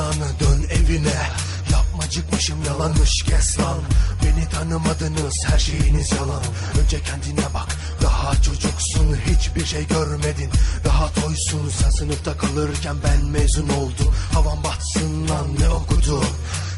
yalanı dön evine. Yapmacıkmışım yalanmış kes lan. Beni tanımadınız her şeyiniz yalan. Önce kendine bak daha çocuksun Hiçbir şey görmedin. Daha toysun Sen sınıfta kalırken ben mezun oldum. Havan batsın lan ne okudun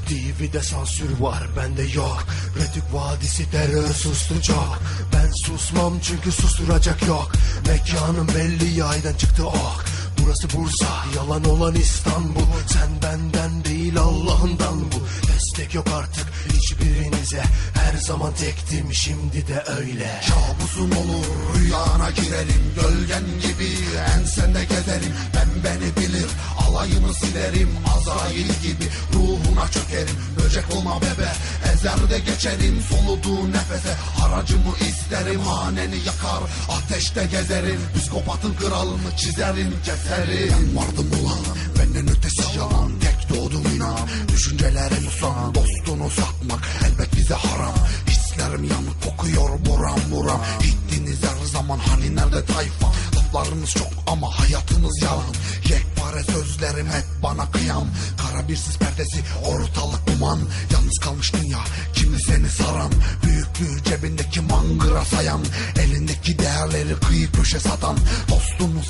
TV'de sansür var bende yok. Retük vadisi terör sustu çok. Ben susmam çünkü susturacak yok. Mekanım belli yaydan çıktı ok Burası Bursa yalan olan İstanbul. Sen benden değil Allah'ından bu. Destek yok artık hiçbirinize. Her zaman tektim şimdi de öyle. Kabusun olur rüyana girerim Gölgen gibi ensende gezerim Ben beni bilir alayını silerim. Azrail gibi ruhuna çökerim. Böcek olma bebe ezer de geçerim Soluduğu nefese. Haracımı isterim Haneni yakar ateşte gezerim. Psikopatın kralını çizerim keserim. Ben vardım ulan benden ötesi yalan. Tek doğdum inan düşüncelerim son Dostunu satmak elbet bize haram. Hislerim yanık kokuyor buram buram. Gittiniz her zaman hani nerede tayfa Laflarınız çok ama hayatınız yalan. Yekpare sözlerim hep bana kıyam. Kara bir sis perdesi ortalık duman Yalnız kalmış dünya kimdi seni saran Büyüklüğü cebindeki mangıra sayan Elindeki değerleri kıyı köşe satan Dostunu